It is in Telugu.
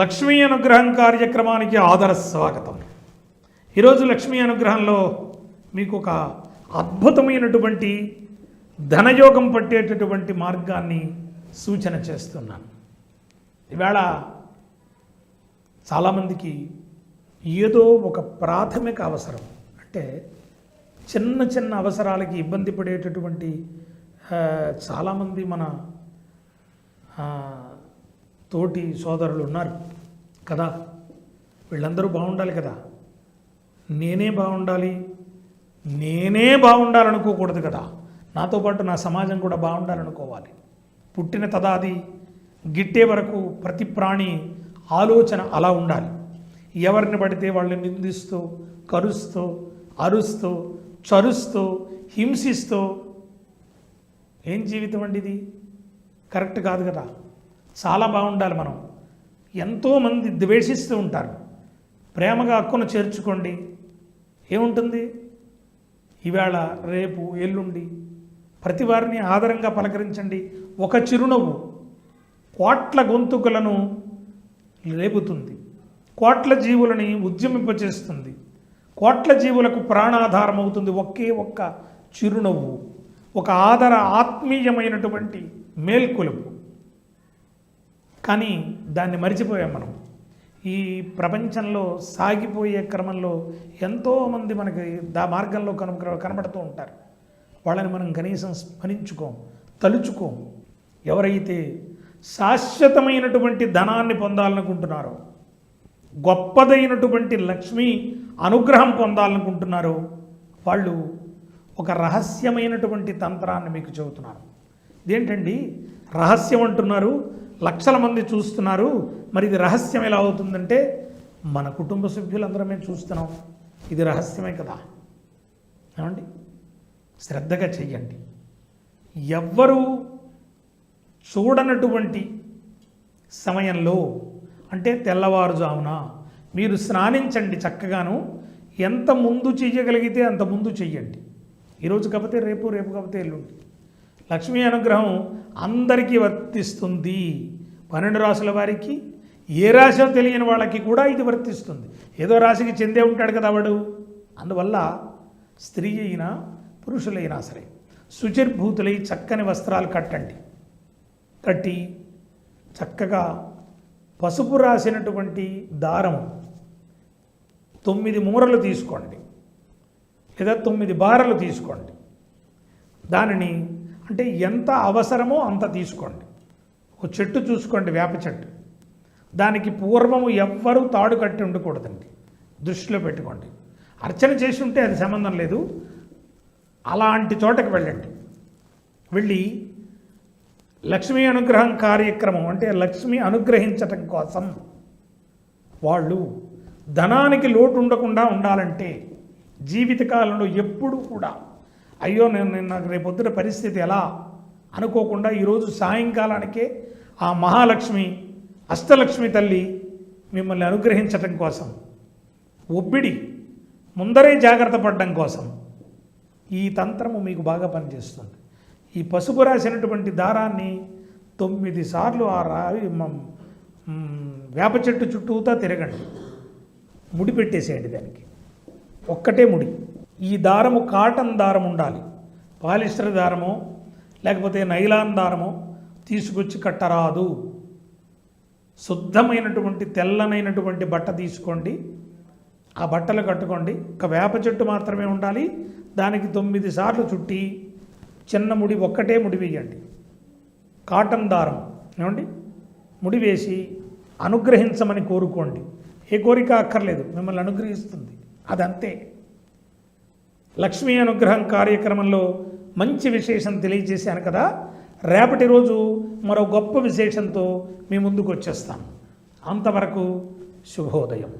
లక్ష్మీ అనుగ్రహం కార్యక్రమానికి ఆదర స్వాగతం ఈరోజు లక్ష్మీ అనుగ్రహంలో మీకు ఒక అద్భుతమైనటువంటి ధనయోగం పట్టేటటువంటి మార్గాన్ని సూచన చేస్తున్నాను. ఈవేళ చాలామందికి ఏదో ఒక ప్రాథమిక అవసరం. అంటే చిన్న చిన్న అవసరాలకి ఇబ్బంది పడేటటువంటి చాలామంది మన తోటి సోదరులు ఉన్నారు కదా. వీళ్ళందరూ బాగుండాలి కదా. నేనే బాగుండాలి. నేనే బాగుండాలనుకోకూడదు కదా. నాతో పాటు నా సమాజం కూడా బాగుండాలనుకోవాలి. పుట్టిన తదాది గిట్టే వరకు ప్రతి ప్రాణి ఆలోచన అలా ఉండాలి. ఎవరిని పడితే వాళ్ళని నిందిస్తూ కరుస్తూ అరుస్తూ చరుస్తూ హింసిస్తూ ఏం జీవితం అండి ఇది? కరెక్ట్ కాదు కదా. చాలా బాగుండాలి మనం. ఎంతోమంది ద్వేషిస్తూ ఉంటారు. ప్రేమగా హక్కును చేర్చుకోండి. ఏముంటుంది? ఈవేళ రేపు ఎల్లుండి ప్రతి వారిని ఆదరంగా పలకరించండి. ఒక చిరునవ్వు కోట్ల గొంతుకులను లేపుతుంది. కోట్ల జీవులని ఉద్యమింపచేస్తుంది. కోట్ల జీవులకు ప్రాణాధారం అవుతుంది. ఒకే ఒక్క చిరునవ్వు ఒక ఆదర ఆత్మీయమైనటువంటి మేల్కొలుపు. కానీ దాన్ని మరిచిపోయాం మనం. ఈ ప్రపంచంలో సాగిపోయే క్రమంలో ఎంతోమంది మనకి దా మార్గంలో కను కనబడుతూ ఉంటారు. వాళ్ళని మనం కనీసం స్మరించుకోం తలుచుకోం. ఎవరైతే శాశ్వతమైనటువంటి ధనాన్ని పొందాలనుకుంటున్నారో గొప్పదైనటువంటి లక్ష్మి అనుగ్రహం పొందాలనుకుంటున్నారో వాళ్ళు ఒక రహస్యమైనటువంటి తంత్రాన్ని మీకు చెబుతున్నారు. ఇదేంటండి? రహస్యం అంటున్నారు లక్షల మంది చూస్తున్నారు. మరి ఇది రహస్యం ఎలా అవుతుందంటే మన కుటుంబ సభ్యులందరం చూస్తున్నాం. ఇది రహస్యమే కదా. ఏమండి? శ్రద్ధగా చెయ్యండి. ఎవ్వరూ చూడనటువంటి సమయంలో అంటే తెల్లవారుజామున మీరు స్నానించండి చక్కగాను. ఎంత ముందు చెయ్యగలిగితే అంత ముందు చెయ్యండి. ఈరోజు కాకపోతే రేపు రేపు కాకపోతే ఎల్లుండి. లక్ష్మీ అనుగ్రహం అందరికీ వర్తిస్తుంది. పన్నెండు రాసుల వారికి ఏ రాశో తెలియని వాళ్ళకి కూడా ఇది వర్తిస్తుంది. ఏదో రాశికి చెందే ఉంటాడు కదా వాడు. అందువల్ల స్త్రీ అయినా పురుషులైనా సరే శుచిర్భూతులై చక్కని వస్త్రాలు కట్టండి. కట్టి చక్కగా పసుపు రాసినటువంటి దారం తొమ్మిది మూరలు తీసుకోండి. లేదా తొమ్మిది బారలు తీసుకోండి. దానిని అంటే ఎంత అవసరమో అంత తీసుకోండి. ఒక చెట్టు చూసుకోండి వేప చెట్టు. దానికి పూర్వము ఎవ్వరూ తాడు కట్టి ఉండకూడదండి. దృష్టిలో పెట్టుకోండి. అర్చన చేసి ఉంటే అది సంబంధం లేదు. అలాంటి చోటకి వెళ్ళండి. వెళ్ళి లక్ష్మీ అనుగ్రహం కార్యక్రమం అంటే లక్ష్మి అనుగ్రహించటం కోసం వాళ్ళు ధనానికి లోటు ఉండకుండా ఉండాలంటే జీవితకాలంలో ఎప్పుడు కూడా అయ్యో నేను నేను నాకు రేపొద్దున పరిస్థితి ఎలా? అనుకోకుండా ఈరోజు సాయంకాలానికే ఆ మహాలక్ష్మి అష్టలక్ష్మి తల్లి మిమ్మల్ని అనుగ్రహించటం కోసం ఒబ్బిడి ముందరే జాగ్రత్త పడడం కోసం ఈ తంత్రము మీకు బాగా పనిచేస్తుంది. ఈ పసుపు రాసినటువంటి దారాన్ని తొమ్మిది సార్లు ఆ రావి వేప చెట్టు చుట్టూతా తిరగండి. ముడి పెట్టేసేయండి దానికి. ఒక్కటే ముడి. ఈ దారము కాటన్ దారం ఉండాలి. పాలిస్టర్ దారము లేకపోతే నైలాన్ దారము తీసుకొచ్చి కట్టరాదు. శుద్ధమైనటువంటి తెల్లనైనటువంటి బట్ట తీసుకోండి. ఆ బట్టలు కట్టుకోండి. ఒక వేప చెట్టు మాత్రమే ఉండాలి. దానికి తొమ్మిది సార్లు చుట్టి చిన్న ముడి ఒక్కటే ముడి వేయండి. కాటన్ దారం ఏమండి? ముడి వేసి అనుగ్రహించమని కోరుకోండి. ఏ కోరిక అక్కర్లేదు మిమ్మల్ని అనుగ్రహిస్తుంది. అదంతే. లక్ష్మీ అనుగ్రహం కార్యక్రమంలో మంచి విశేషం తెలియజేశాను కదా. రేపటి రోజు మరో గొప్ప విశేషంతో మీ ముందుకు వచ్చేస్తాను అంతవరకు శుభోదయం.